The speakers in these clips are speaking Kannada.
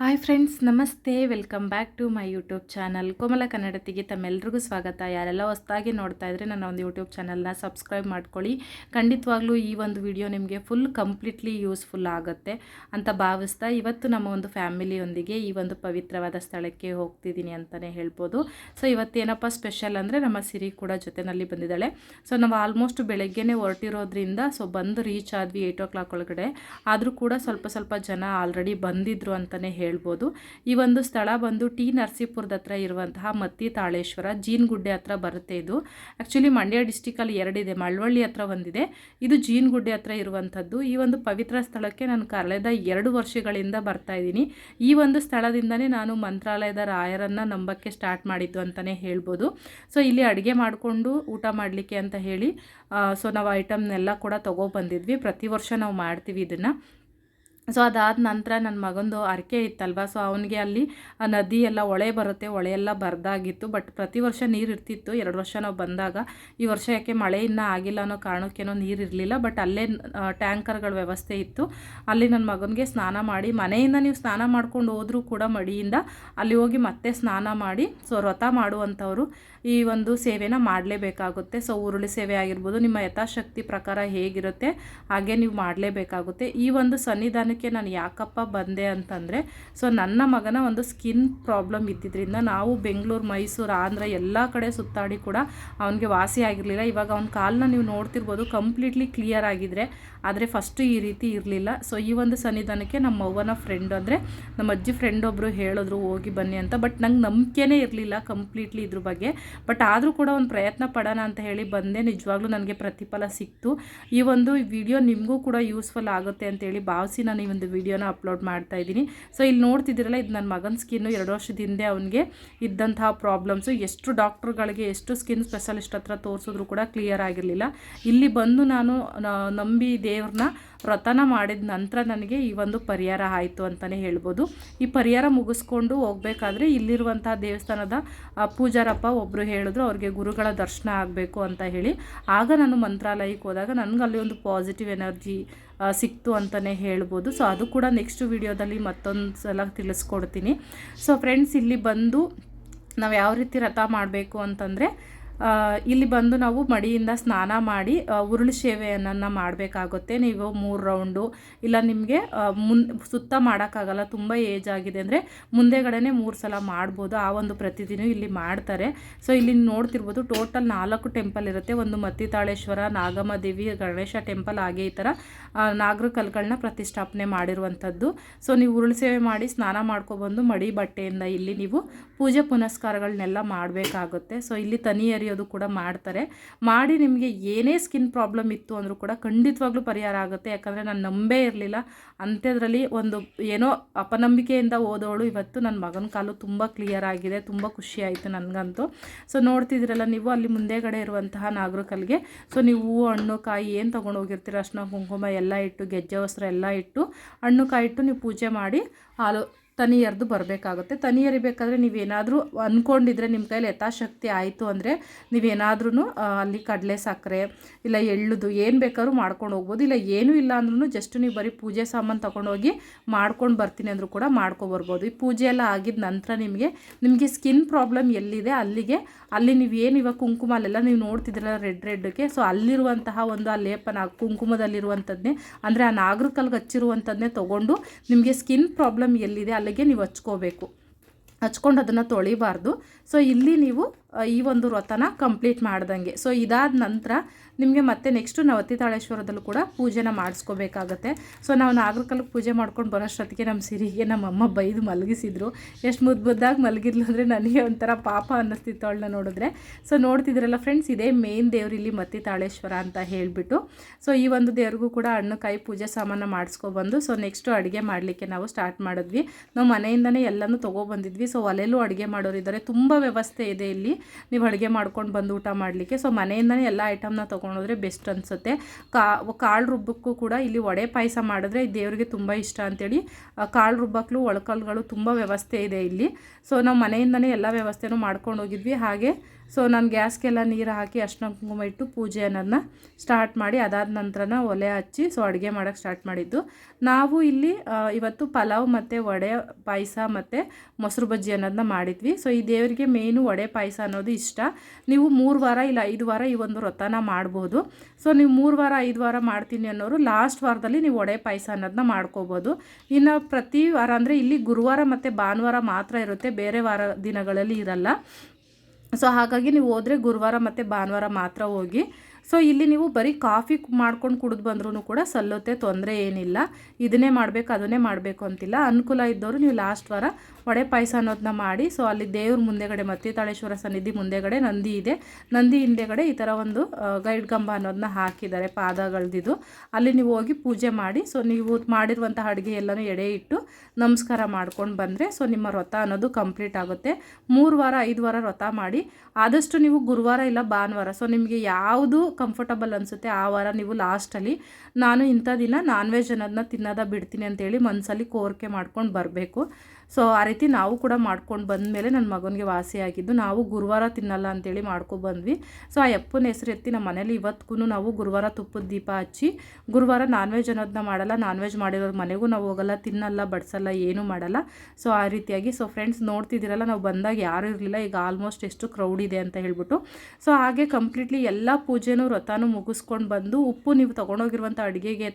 ಹಾಯ್ ಫ್ರೆಂಡ್ಸ್ ನಮಸ್ತೆ. Welcome back to my YouTube channel Komala ಕನ್ನಡತಿಗೆ ತಮ್ಮೆಲ್ಲರಿಗೂ ಸ್ವಾಗತ. ಯಾರೆಲ್ಲ ಹೊಸದಾಗಿ ನೋಡ್ತಾ ಇದ್ರೆ ನನ್ನ ಒಂದು ಯೂಟ್ಯೂಬ್ ಚಾನಲ್ನ ಸಬ್ಸ್ಕ್ರೈಬ್ ಮಾಡ್ಕೊಳ್ಳಿ. ಖಂಡಿತವಾಗ್ಲೂ ಈ ಒಂದು ವಿಡಿಯೋ ನಿಮಗೆ ಫುಲ್ ಕಂಪ್ಲೀಟ್ಲಿ ಯೂಸ್ಫುಲ್ ಆಗುತ್ತೆ ಅಂತ ಭಾವಿಸ್ತಾ ಇವತ್ತು ನಮ್ಮ ಒಂದು ಫ್ಯಾಮಿಲಿಯೊಂದಿಗೆ ಈ ಒಂದು ಪವಿತ್ರವಾದ ಸ್ಥಳಕ್ಕೆ ಹೋಗ್ತಿದ್ದೀನಿ ಅಂತಲೇ ಹೇಳ್ಬೋದು. ಸೊ ಇವತ್ತೇನಪ್ಪ ಸ್ಪೆಷಲ್ ಅಂದರೆ ನಮ್ಮ ಸಿರಿ ಕೂಡ ಜೊತೆಯಲ್ಲಿ ಬಂದಿದ್ದಾಳೆ. ಸೊ ನಾವು ಆಲ್ಮೋಸ್ಟ್ ಬೆಳಗ್ಗೆನೇ ಹೊರಟಿರೋದ್ರಿಂದ ಸೊ ಬಂದು ರೀಚ್ ಆದ್ವಿ ಏಯ್ಟ್ ಓ ಕ್ಲಾಕ್ ಒಳಗಡೆ. ಆದರೂ ಕೂಡ ಸ್ವಲ್ಪ ಸ್ವಲ್ಪ ಜನ ಆಲ್ರೆಡಿ ಬಂದಿದ್ರು ಅಂತಲೇ ಹೇಳ್ಬೋದು. ಈ ಒಂದು ಸ್ಥಳ ಬಂದು ಟಿ ನರಸೀಪುರದ ಹತ್ರ ಇರುವಂತಹ ಮತ್ತಿ ತಾಳೇಶ್ವರ ಜೀನ್ಗುಡ್ಡೆ ಹತ್ರ ಬರುತ್ತೆ ಇದು. ಆ್ಯಕ್ಚುಲಿ ಮಂಡ್ಯ ಡಿಸ್ಟಿಕಲ್ಲಿ ಎರಡಿದೆ ಮಳವಳ್ಳಿ ಹತ್ರ ಒಂದಿದೆ. ಇದು ಜೀನ್ಗುಡ್ಡೆ ಹತ್ರ ಇರುವಂಥದ್ದು. ಈ ಒಂದು ಪವಿತ್ರ ಸ್ಥಳಕ್ಕೆ ನಾನು ಕಳೆದ ಎರಡು ವರ್ಷಗಳಿಂದ ಬರ್ತಾ ಇದ್ದೀನಿ. ಈ ಒಂದು ಸ್ಥಳದಿಂದನೇ ನಾನು ಮಂತ್ರಾಲಯದ ರಾಯರನ್ನು ನಂಬಕ್ಕೆ ಸ್ಟಾರ್ಟ್ ಮಾಡಿದ್ದು ಅಂತಲೇ ಹೇಳ್ಬೋದು. ಸೊ ಇಲ್ಲಿ ಅಡುಗೆ ಮಾಡಿಕೊಂಡು ಊಟ ಮಾಡಲಿಕ್ಕೆ ಅಂತ ಹೇಳಿ ಸೊ ನಾವು ಐಟಮ್ನೆಲ್ಲ ಕೂಡ ತೊಗೊಬಂದಿದ್ವಿ ಪ್ರತಿ ವರ್ಷ ನಾವು ಮಾಡ್ತೀವಿ ಇದನ್ನು. ಸೊ ಅದಾದ ನಂತರ ನನ್ನ ಮಗಂದು ಅರಕೆ ಇತ್ತಲ್ವ? ಸೊ ಅವನಿಗೆ ಅಲ್ಲಿ ಆ ನದಿ ಎಲ್ಲ ಹೊಳೆ ಬರುತ್ತೆ, ಹೊಳೆ ಎಲ್ಲ ಬರ್ದಾಗಿತ್ತು. ಬಟ್ ಪ್ರತಿ ವರ್ಷ ನೀರು ಇರ್ತಿತ್ತು. ಎರಡು ವರ್ಷ ನಾವು ಬಂದಾಗ ಈ ವರ್ಷ ಯಾಕೆ ಮಳೆ ಇನ್ನೂ ಆಗಿಲ್ಲ ಅನ್ನೋ ಕಾರಣಕ್ಕೇನೋ ನೀರು ಇರಲಿಲ್ಲ. ಬಟ್ ಅಲ್ಲೇ ಟ್ಯಾಂಕರ್ಗಳ ವ್ಯವಸ್ಥೆ ಇತ್ತು. ಅಲ್ಲಿ ನನ್ನ ಮಗನಿಗೆ ಸ್ನಾನ ಮಾಡಿ, ಮನೆಯಿಂದ ನೀವು ಸ್ನಾನ ಮಾಡ್ಕೊಂಡು ಹೋದರೂ ಕೂಡ ಮಡಿಯಿಂದ ಅಲ್ಲಿ ಹೋಗಿ ಮತ್ತೆ ಸ್ನಾನ ಮಾಡಿ, ಸೊ ವ್ರತ ಮಾಡುವಂಥವ್ರು ಈ ಒಂದು ಸೇವೆನ ಮಾಡಲೇಬೇಕಾಗುತ್ತೆ. ಸೊ ಉರುಳಿ ಸೇವೆ ಆಗಿರ್ಬೋದು, ನಿಮ್ಮ ಯಥಾಶಕ್ತಿ ಪ್ರಕಾರ ಹೇಗಿರುತ್ತೆ, ಹಾಗೆ ನೀವು ಮಾಡಲೇಬೇಕಾಗುತ್ತೆ. ಈ ಒಂದು ಸನ್ನಿಧಾನಕ್ಕೆ ನಾನು ಯಾಕಪ್ಪ ಬಂದೆ ಅಂತಂದರೆ ಸೊ ನನ್ನ ಮಗನ ಒಂದು ಸ್ಕಿನ್ ಪ್ರಾಬ್ಲಮ್ ಇದ್ದಿದ್ದರಿಂದ ನಾವು ಬೆಂಗಳೂರು, ಮೈಸೂರು, ಆಂಧ್ರ ಎಲ್ಲ ಕಡೆ ಸುತ್ತಾಡಿ ಕೂಡ ಅವನಿಗೆ ವಾಸಿ ಆಗಿರಲಿಲ್ಲ. ಇವಾಗ ಅವ್ನ ಕಾಲನ್ನ ನೀವು ನೋಡ್ತಿರ್ಬೋದು ಕಂಪ್ಲೀಟ್ಲಿ ಕ್ಲಿಯರ್ ಆಗಿದ್ರೆ, ಆದರೆ ಫಸ್ಟು ಈ ರೀತಿ ಇರಲಿಲ್ಲ. ಸೊ ಈ ಒಂದು ಸನ್ನಿಧಾನಕ್ಕೆ ನಮ್ಮ ಅವ್ವನ ಫ್ರೆಂಡ್ ಅಂದರೆ, ನಮ್ಮ ಅಜ್ಜಿ ಫ್ರೆಂಡ್ ಒಬ್ಬರು ಹೇಳಿದ್ರು, ಹೋಗಿ ಬನ್ನಿ ಅಂತ. ಬಟ್ ನಂಗೆ ನಂಬಿಕೆನೇ ಇರಲಿಲ್ಲ ಕಂಪ್ಲೀಟ್ಲಿ ಇದ್ರ ಬಗ್ಗೆ. ಬಟ್ ಆದರೂ ಕೂಡ ಒಂದು ಪ್ರಯತ್ನ ಪಡೋಣ ಅಂತ ಹೇಳಿ ಬಂದೆ. ನಿಜವಾಗ್ಲೂ ನನಗೆ ಪ್ರತಿಫಲ ಸಿಕ್ತು. ಈ ಒಂದು ವಿಡಿಯೋ ನಿಮಗೂ ಕೂಡ ಯೂಸ್ಫುಲ್ ಆಗುತ್ತೆ ಅಂತೇಳಿ ಭಾವಿಸಿ ನಾನು ಈ ಒಂದು ವಿಡಿಯೋನ ಅಪ್ಲೋಡ್ ಮಾಡ್ತಾ ಇದ್ದೀನಿ. ಸೊ ಇಲ್ಲಿ ನೋಡ್ತಿದ್ದೀರಲ್ಲ, ಇದು ನನ್ನ ಮಗನ ಸ್ಕಿನ್ನು ಎರಡು ವರ್ಷದ ಹಿಂದೆ ಅವನಿಗೆ ಇದ್ದಂತಹ ಪ್ರಾಬ್ಲಮ್ಸು ಎಷ್ಟು ಡಾಕ್ಟ್ರುಗಳಿಗೆ ಎಷ್ಟು ಸ್ಕಿನ್ ಸ್ಪೆಷಲಿಸ್ಟ್ ಹತ್ರ ತೋರಿಸಿದ್ರು ಕೂಡ ಕ್ಲಿಯರ್ ಆಗಿರಲಿಲ್ಲ. ಇಲ್ಲಿ ಬಂದು ನಾನು ನಂಬಿ ದೇವ್ರನ್ನ ವ್ರತನ ಮಾಡಿದ ನಂತರ ನನಗೆ ಈ ಒಂದು ಪರಿಹಾರ ಆಯಿತು ಅಂತಲೇ ಹೇಳ್ಬೋದು. ಈ ಪರಿಹಾರ ಮುಗಿಸ್ಕೊಂಡು ಹೋಗಬೇಕಾದ್ರೆ ಇಲ್ಲಿರುವಂಥ ದೇವಸ್ಥಾನದ ಪೂಜಾರಪ್ಪ ಒಬ್ಬರು ಹೇಳಿದ್ರು, ಅವ್ರಿಗೆ ಗುರುಗಳ ದರ್ಶನ ಆಗಬೇಕು ಅಂತ ಹೇಳಿ. ಆಗ ನಾನು ಮಂತ್ರಾಲಯಕ್ಕೆ ಹೋದಾಗ ನನಗೆ ಒಂದು ಪಾಸಿಟಿವ್ ಎನರ್ಜಿ ಸಿಕ್ತು ಅಂತಲೇ ಹೇಳ್ಬೋದು. ಸೊ ಅದು ಕೂಡ ನೆಕ್ಸ್ಟ್ ವಿಡಿಯೋದಲ್ಲಿ ಮತ್ತೊಂದು ಸಲ ತಿಳಿಸ್ಕೊಡ್ತೀನಿ. ಸೊ ಫ್ರೆಂಡ್ಸ್ ಇಲ್ಲಿ ಬಂದು ನಾವು ಯಾವ ರೀತಿ ರಥ ಮಾಡಬೇಕು ಅಂತಂದರೆ ಇಲ್ಲಿ ಬಂದು ನಾವು ಮಡಿಯಿಂದ ಸ್ನಾನ ಮಾಡಿ ಉರುಳು ಸೇವೆಯನ್ನು ಮಾಡಬೇಕಾಗುತ್ತೆ. ನೀವು ಮೂರು ರೌಂಡು, ಇಲ್ಲ ನಿಮಗೆ ಮುನ್, ಸುತ್ತ ಮಾಡೋಕ್ಕಾಗಲ್ಲ, ತುಂಬ ಏಜ್ ಆಗಿದೆ ಅಂದರೆ ಮುಂದೆಗಡೆನೆ ಮೂರು ಸಲ ಮಾಡ್ಬೋದು. ಆ ಒಂದು ಪ್ರತಿದಿನ ಇಲ್ಲಿ ಮಾಡ್ತಾರೆ. ಸೊ ಇಲ್ಲಿ ನೋಡ್ತಿರ್ಬೋದು, ಟೋಟಲ್ ನಾಲ್ಕು ಟೆಂಪಲ್ ಇರುತ್ತೆ. ಒಂದು ಮತ್ತಿತಾಳೇಶ್ವರ, ನಾಗಮ್ಮ ದೇವಿ, ಗಣೇಶ ಟೆಂಪಲ್ ಹಾಗೆ ಈ ಥರ ನಾಗರ ಕಲ್ಗಳನ್ನ ಪ್ರತಿಷ್ಠಾಪನೆ ಮಾಡಿರುವಂಥದ್ದು. ಸೊ ನೀವು ಉರುಳು ಸೇವೆ ಮಾಡಿ ಸ್ನಾನ ಮಾಡ್ಕೊಬಂದು ಮಡಿ ಬಟ್ಟೆಯಿಂದ ಇಲ್ಲಿ ನೀವು ಪೂಜೆ ಪುನಸ್ಕಾರಗಳನ್ನೆಲ್ಲ ಮಾಡಬೇಕಾಗುತ್ತೆ. ಸೊ ಇಲ್ಲಿ ತನಿಯರಿ ತೆಗೆಯೋದು ಕೂಡ ಮಾಡ್ತಾರೆ. ಮಾಡಿ ನಿಮಗೆ ಏನೇ ಸ್ಕಿನ್ ಪ್ರಾಬ್ಲಮ್ ಇತ್ತು ಅಂದರೂ ಕೂಡ ಖಂಡಿತವಾಗ್ಲೂ ಪರಿಹಾರ ಆಗುತ್ತೆ. ಯಾಕಂದರೆ ನಾನು ನಂಬೇ ಇರಲಿಲ್ಲ. ಅಂಥದ್ರಲ್ಲಿ ಒಂದು ಏನೋ ಅಪನಂಬಿಕೆಯಿಂದ ಓದೋಳು ಇವತ್ತು ನನ್ನ ಮಗನ ಕಾಲು ತುಂಬ ಕ್ಲಿಯರ್ ಆಗಿದೆ, ತುಂಬ ಖುಷಿ ಆಯಿತು ನನಗಂತೂ. ಸೊ ನೋಡ್ತಿದ್ದೀರಲ್ಲ, ನೀವು ಅಲ್ಲಿ ಮುಂದೆಗಡೆ ಇರುವಂತಹ ನಾಗರಕಲ್ಗೆ ಸೊ ನೀವು ಹಣ್ಣು, ಕಾಯಿ ಏನು ತೊಗೊಂಡು ಹೋಗಿರ್ತೀರ? ಅಷ್ಟನ ಕುಂಕುಮ ಎಲ್ಲ ಇಟ್ಟು, ಗೆಜ್ಜೆ, ವಸ್ತ್ರ ಎಲ್ಲ ಇಟ್ಟು, ಹಣ್ಣು, ಕಾಯಿ ಇಟ್ಟು ನೀವು ಪೂಜೆ ಮಾಡಿ ಹಾಲು ತನಿಯರ್ದು ಬರಬೇಕಾಗುತ್ತೆ. ತನಿಯರಿಬೇಕಾದ್ರೆ ನೀವೇನಾದರೂ ಅಂದ್ಕೊಂಡಿದ್ರೆ ನಿಮ್ಮ ಕೈಲಿ ಯಥಾಶಕ್ತಿ ಆಯಿತು ಅಂದರೆ ನೀವೇನಾದ್ರೂ ಅಲ್ಲಿ ಕಡಲೆ ಸಕ್ಕರೆ ಇಲ್ಲ ಎಳ್ಳುದು ಏನು ಬೇಕಾದ್ರೂ ಮಾಡ್ಕೊಂಡು ಹೋಗ್ಬೋದು. ಇಲ್ಲ ಏನೂ ಇಲ್ಲ ಅಂದ್ರೂ ಜಸ್ಟ್ ನೀವು ಬರೀ ಪೂಜೆ ಸಾಮಾನು ತೊಗೊಂಡೋಗಿ ಮಾಡ್ಕೊಂಡು ಬರ್ತೀನಿ ಅಂದರೂ ಕೂಡ ಮಾಡ್ಕೊಬರ್ಬೋದು ಈ ಪೂಜೆ ಎಲ್ಲ ಆಗಿದ ನಂತರ ನಿಮಗೆ ನಿಮಗೆ ಸ್ಕಿನ್ ಪ್ರಾಬ್ಲಮ್ ಎಲ್ಲಿದೆ ಅಲ್ಲಿಗೆ, ಅಲ್ಲಿ ನೀವು ಏನು ಇವಾಗ ಕುಂಕುಮ ಅಲ್ಲೆಲ್ಲ ನೀವು ನೋಡ್ತಿದ್ರಲ್ಲ ರೆಡ್ ರೆಡ್ಗೆ ಸೊ ಅಲ್ಲಿರುವಂತಹ ಒಂದು ಆ ಲೇಪನ ಕುಂಕುಮದಲ್ಲಿರುವಂಥದ್ದೇ ಅಂದರೆ ಆ ನಾಗರಕಲ್ಗೆ ಹಚ್ಚಿರುವಂಥದ್ದೇ ತೊಗೊಂಡು ನಿಮಗೆ ಸ್ಕಿನ್ ಪ್ರಾಬ್ಲಮ್ ಎಲ್ಲಿದೆ ಅಲ್ಲಿಗೆ ನೀವು ಹಚ್ಕೋಬೇಕು. ಹಚ್ಕೊಂಡು ಅದನ್ನು ತೊಳಿಬಾರ್ದು. ಸೊ ಇಲ್ಲಿ ನೀವು ಈ ಒಂದು ವ್ರತನ ಕಂಪ್ಲೀಟ್ ಮಾಡ್ದಂಗೆ. ಸೊ ಇದಾದ ನಂತರ ನಿಮಗೆ ಮತ್ತೆ ನೆಕ್ಸ್ಟು ನವತಿ ತಾಳೇಶ್ವರದಲ್ಲೂ ಕೂಡ ಪೂಜೆನ ಮಾಡಿಸ್ಕೋಬೇಕಾಗತ್ತೆ. ಸೊ ನಾವು ನಾಗರಕಲ್ಗೆ ಪೂಜೆ ಮಾಡ್ಕೊಂಡು ಬರೋಷ್ಟೊತ್ತಿಗೆ ನಮ್ಮ ಸಿರಿಗೆ ನಮ್ಮಮ್ಮ ಬೈದು ಮಲಗಿಸಿದ್ರು. ಎಷ್ಟು ಮುದ್ದು ಮುದ್ದಾಗಿ ಮಲಗಿದ್ಲು ಅಂದರೆ ನನಗೆ ಒಂಥರ ಪಾಪ ಅನ್ನಿಸ್ತಿತ್ತು ಅವಳನ್ನ ನೋಡಿದ್ರೆ. ಸೊ ನೋಡ್ತಿದ್ರಲ್ಲ ಫ್ರೆಂಡ್ಸ್ ಇದೇ ಮೇನ್ ದೇವ್ರು ಇಲ್ಲಿ ಮತ್ತಿ ತಾಳೇಶ್ವರ ಅಂತ ಹೇಳಿಬಿಟ್ಟು. ಸೊ ಈ ಒಂದು ದೇವ್ರಿಗೂ ಕೂಡ ಹಣ್ಣು ಕಾಯಿ ಪೂಜೆ ಸಾಮಾನು ಮಾಡಿಸ್ಕೊಬಂದು. ಸೊ ನೆಕ್ಸ್ಟು ಅಡುಗೆ ಮಾಡಲಿಕ್ಕೆ ನಾವು ಸ್ಟಾರ್ಟ್ ಮಾಡಿದ್ವಿ. ನಾವು ಮನೆಯಿಂದನೇ ಎಲ್ಲನೂ ತೊಗೊಬಂದಿದ್ವಿ. ಸೊ ಒಲೆಯಲ್ಲೂ ಅಡುಗೆ ಮಾಡೋರಿದ್ದಾರೆ ತುಂಬ ವ್ಯವಸ್ಥೆ ಇದೆ ಇಲ್ಲಿ. ನೀವು ಅಡುಗೆ ಮಾಡ್ಕೊಂಡು ಬಂದು ಊಟ ಮಾಡಲಿಕ್ಕೆ. ಸೊ ಮನೆಯಿಂದನೇ ಎಲ್ಲ ಐಟಮ್ನ ತೊಗೊಂಡೋದ್ರೆ ಬೆಸ್ಟ್ ಅನಿಸುತ್ತೆ. ಕಾ, ಕಾಳು ರುಬ್ಬಕ್ಕೂ ಕೂಡ ಇಲ್ಲಿ ವಡೆ ಪಾಯಸ ಮಾಡಿದ್ರೆ ದೇವರಿಗೆ ತುಂಬ ಇಷ್ಟ ಅಂತೇಳಿ ಕಾಳು ರುಬ್ಬಕ್ಲು ಒಳಕಲ್ಗಳು ತುಂಬ ವ್ಯವಸ್ಥೆ ಇದೆ ಇಲ್ಲಿ. ಸೊ ನಾವು ಮನೆಯಿಂದನೇ ಎಲ್ಲ ವ್ಯವಸ್ಥೆನೂ ಮಾಡ್ಕೊಂಡು ಹೋಗಿದ್ವಿ. ಹಾಗೆ ಸೊ ನಾನು ಗ್ಯಾಸ್ಗೆಲ್ಲ ನೀರು ಹಾಕಿ ಅರ್ಶಿನ ಕುಂಕುಮ ಇಟ್ಟು ಪೂಜೆ ಅನ್ನೋದನ್ನ ಸ್ಟಾರ್ಟ್ ಮಾಡಿ ಅದಾದ ನಂತರನ ಒಲೆ ಹಚ್ಚಿ ಸೊ ಅಡುಗೆ ಮಾಡೋಕ್ಕೆ ಸ್ಟಾರ್ಟ್ ಮಾಡಿದ್ದು. ನಾವು ಇಲ್ಲಿ ಇವತ್ತು ಪಲಾವ್ ಮತ್ತು ವಡೆ ಪಾಯಸ ಮತ್ತು ಮೊಸರು ಬಜ್ಜಿ ಅನ್ನೋದನ್ನ ಮಾಡಿದ್ವಿ. ಸೊ ಈ ದೇವರಿಗೆ ಮೇಯ್ನು ವಡೆ ಪಾಯಸ ಅನ್ನೋದು ಇಷ್ಟ. ನೀವು ಮೂರು ವಾರ ಇಲ್ಲ ಐದು ವಾರ ಈ ಒಂದು ವ್ರತನ ಮಾಡ್ಬೋದು. ಸೊ ನೀವು ಮೂರು ವಾರ, ಐದು ವಾರ ಮಾಡ್ತೀನಿ ಅನ್ನೋರು ಲಾಸ್ಟ್ ವಾರದಲ್ಲಿ ನೀವು ವಡೆ ಪಾಯಸ ಅನ್ನೋದನ್ನ ಮಾಡ್ಕೋಬೋದು. ಇನ್ನು ಪ್ರತಿ ವಾರ ಅಂದರೆ ಇಲ್ಲಿ ಗುರುವಾರ ಮತ್ತು ಭಾನುವಾರ ಮಾತ್ರ ಇರುತ್ತೆ, ಬೇರೆ ವಾರ ದಿನಗಳಲ್ಲಿ ಇರಲ್ಲ. ಸೊ ಹಾಗಾಗಿ ನೀವು ಹೋದರೆ ಗುರುವಾರ ಮತ್ತು ಭಾನುವಾರ ಮಾತ್ರ ಹೋಗಿ ಸೊ ಇಲ್ಲಿ ನೀವು ಬರೀ ಕಾಫಿ ಮಾಡ್ಕೊಂಡು ಕುಡಿದು ಬಂದ್ರೂ ಕೂಡ ಸಲ್ಲುತ್ತೆ ತೊಂದರೆ ಏನಿಲ್ಲ. ಇದನ್ನೇ ಮಾಡಬೇಕು, ಅದನ್ನೇ ಮಾಡಬೇಕು ಅಂತಿಲ್ಲ. ಅನುಕೂಲ ಇದ್ದವರು ನೀವು ಲಾಸ್ಟ್ ವಾರ ವಡೆ ಪಾಯಸ ಅನ್ನೋದನ್ನ ಮಾಡಿ. ಸೊ ಅಲ್ಲಿ ದೇವ್ರ ಮುಂದೆಗಡೆ ಮತ್ತೆ ತಾಳೇಶ್ವರ ಸನ್ನಿಧಿ ಮುಂದೆಗಡೆ ನಂದಿ ಇದೆ. ನಂದಿ ಹಿಂದೆಗಡೆ ಈ ಥರ ಒಂದು ಗೈಡ್ ಕಂಬ ಅನ್ನೋದನ್ನ ಹಾಕಿದ್ದಾರೆ ಪಾದಗಳ್ದಿದ್ದು ಅಲ್ಲಿ ನೀವು ಹೋಗಿ ಪೂಜೆ ಮಾಡಿ. ಸೊ ನೀವು ಮಾಡಿರುವಂಥ ಅಡುಗೆ ಎಲ್ಲನೂ ಎಡೆ ಇಟ್ಟು ನಮಸ್ಕಾರ ಮಾಡ್ಕೊಂಡು ಬಂದರೆ ಸೊ ನಿಮ್ಮ ವ್ರತ ಅನ್ನೋದು ಕಂಪ್ಲೀಟ್ ಆಗುತ್ತೆ. ಮೂರು ವಾರ, ಐದು ವಾರ ವ್ರತ ಮಾಡಿ. ಆದಷ್ಟು ನೀವು ಗುರುವಾರ ಇಲ್ಲ ಭಾನುವಾರ ಸೊ ನಿಮಗೆ ಯಾವುದು ಕಂಫರ್ಟಬಲ್ ಅನಿಸುತ್ತೆ. ಆ ವಾರ ನೀವು ಲಾಸ್ಟಲ್ಲಿ ನಾನು ಇಂಥ ದಿನ ನಾನ್ ವೆಜ್ ಅನ್ನೋದನ್ನ ತಿನ್ನೋದ ಬಿಡ್ತೀನಿ ಅಂತೇಳಿ ಮನಸ್ಸಲ್ಲಿ ಕೋರಿಕೆ ಮಾಡ್ಕೊಂಡು ಬರಬೇಕು. ಸೊ ಆ ರೀತಿ ನಾವು ಕೂಡ ಮಾಡ್ಕೊಂಡು ಬಂದಮೇಲೆ ನನ್ನ ಮಗನಿಗೆ ವಾಸಿಯಾಗಿದ್ದು ನಾವು ಗುರುವಾರ ತಿನ್ನಲ್ಲ ಅಂತೇಳಿ ಮಾಡ್ಕೊಬಂದ್ವಿ ಸೊ ಆ ಅಪ್ಪನ ಹೆಸರು ಎತ್ತಿ ನಮ್ಮ ಮನೇಲಿ ಇವತ್ತಿಗೂ ನಾವು ಗುರುವಾರ ತುಪ್ಪದ ದೀಪ ಹಚ್ಚಿ, ಗುರುವಾರ ನಾನ್ ವೆಜ್ ಅನ್ನೋದನ್ನ ಮಾಡಲ್ಲ ನಾನ್ ವೆಜ್ ಮಾಡಿರೋರ ಮನೆಗೂ ನಾವು ಹೋಗಲ್ಲ, ತಿನ್ನಲ್ಲ, ಬಡಿಸಲ್ಲ, ಏನೂ ಮಾಡಲ್ಲ. ಸೊ ಆ ರೀತಿಯಾಗಿ, ಸೊ ಫ್ರೆಂಡ್ಸ್ ನೋಡ್ತಿದ್ದೀರಲ್ಲ, ನಾವು ಬಂದಾಗ ಯಾರೂ ಇರಲಿಲ್ಲ, ಈಗ ಆಲ್ಮೋಸ್ಟ್ ಎಷ್ಟು ಕ್ರೌಡ್ ಇದೆ ಅಂತ ಹೇಳ್ಬಿಟ್ಟು. ಸೊ ಹಾಗೆ ಕಂಪ್ಲೀಟ್ಲಿ ಎಲ್ಲ ಪೂಜೆನೂ, ವ್ರತನೂ ಮುಗಿಸ್ಕೊಂಡು ಬಂದು ಉಪ್ಪು ನೀವು ತೊಗೊಂಡೋಗಿರುವಂಥ ಅಡುಗೆಗೆ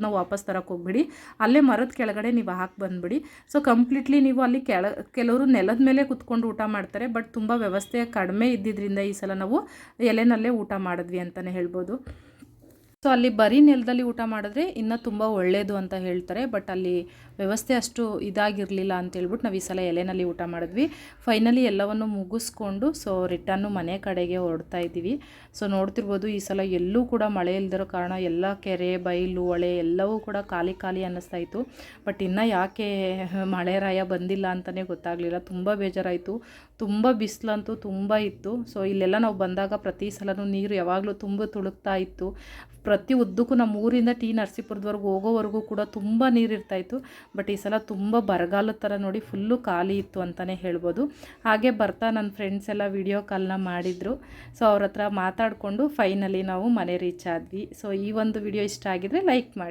ನಾವು ವಾಪಸ್ ತರಕ್ಕೆ ಹೋಗ್ಬಿಡಿ. ಅಲ್ಲೇ ಮರದ ಕೆಳಗಡೆ ನೀವು ಹಾಕಿ ಬಂದ್ಬಿಡಿ. ಸೊ ಕಂಪ್ಲೀಟ್ಲಿ ನೀವು ಅಲ್ಲಿ ಕೆಳ, ಕೆಲವರು ನೆಲದ ಮೇಲೆ ಕುತ್ಕೊಂಡು ಊಟ ಮಾಡ್ತಾರೆ, ಬಟ್ ತುಂಬ ವ್ಯವಸ್ಥೆ ಕಡಿಮೆ ಇದ್ದಿದ್ದರಿಂದ ಈ ಸಲ ನಾವು ಎಲೆನಲ್ಲೇ ಊಟ ಮಾಡಿದ್ವಿ ಅಂತಲೇ ಹೇಳ್ಬೋದು. ಸೊ ಅಲ್ಲಿ ಬರೀ ನೆಲದಲ್ಲಿ ಊಟ ಮಾಡಿದ್ರೆ ಇನ್ನೂ ತುಂಬ ಒಳ್ಳೆಯದು ಅಂತ ಹೇಳ್ತಾರೆ, ಬಟ್ ಅಲ್ಲಿ ವ್ಯವಸ್ಥೆ ಅಷ್ಟು ಇದಾಗಿರಲಿಲ್ಲ ಅಂತ ಹೇಳ್ಬಿಟ್ಟು ನಾವು ಈ ಸಲ ಎಲೆನಲ್ಲಿ ಊಟ ಮಾಡಿದ್ವಿ. ಫೈನಲಿ ಎಲ್ಲವನ್ನು ಮುಗಿಸ್ಕೊಂಡು ಸೊ ರಿಟರ್ನು ಮನೆ ಕಡೆಗೆ ಹೊರಡ್ತಾ ಇದ್ದೀವಿ. ಸೊ ನೋಡ್ತಿರ್ಬೋದು ಈ ಸಲ ಎಲ್ಲೂ ಕೂಡ ಮಳೆ ಇಲ್ದಿರೋ ಕಾರಣ ಎಲ್ಲ ಕೆರೆ, ಬೈಲು ಹೊಳೆ ಎಲ್ಲವೂ ಕೂಡ ಖಾಲಿ ಖಾಲಿ ಅನ್ನಿಸ್ತಾ ಇತ್ತು. ಬಟ್ ಇನ್ನು ಯಾಕೆ ಮಳೆ ರಾಯ ಬಂದಿಲ್ಲ ಅಂತಲೇ ಗೊತ್ತಾಗಲಿಲ್ಲ. ತುಂಬ ಬೇಜಾರಾಯಿತು. ತುಂಬ ಬಿಸಿಲಂತೂ ತುಂಬ ಇತ್ತು. ಸೊ ಇಲ್ಲೆಲ್ಲ ನಾವು ಬಂದಾಗ ಪ್ರತಿ ಸಲನೂ ನೀರು ಯಾವಾಗಲೂ ತುಂಬ ತುಳುಕ್ತಾ ಇತ್ತು. ಪ್ರತಿ ಉದ್ದಕ್ಕೂ ನಮ್ಮ ಊರಿಂದ ಟಿ ನರಸೀಪುರದವರೆಗೂ ಹೋಗೋವರೆಗೂ ಕೂಡ ತುಂಬ ನೀರು ಇರ್ತಾಯಿತ್ತು ಬಟ್ ಈ ಸಲ ತುಂಬ ಬರಗಾಲದ ಥರ ನೋಡಿ ಫುಲ್ಲು ಖಾಲಿ ಇತ್ತು ಅಂತಲೇ ಹೇಳ್ಬೋದು. ಹಾಗೆ ಬರ್ತಾ ನನ್ನ ಫ್ರೆಂಡ್ಸ್ ಎಲ್ಲ ವಿಡಿಯೋ ಕಾಲ್ನ ಮಾಡಿದರು. ಸೊ ಅವ್ರ ಹತ್ರ ಮಾತಾಡಿಕೊಂಡು ಫೈನಲಿ ನಾವು ಮನೆ ರೀಚ್ ಆದ್ವಿ. ಸೊ ಈ ಒಂದು ವಿಡಿಯೋ ಇಷ್ಟ ಆಗಿದ್ರೆ ಲೈಕ್ ಮಾಡಿ.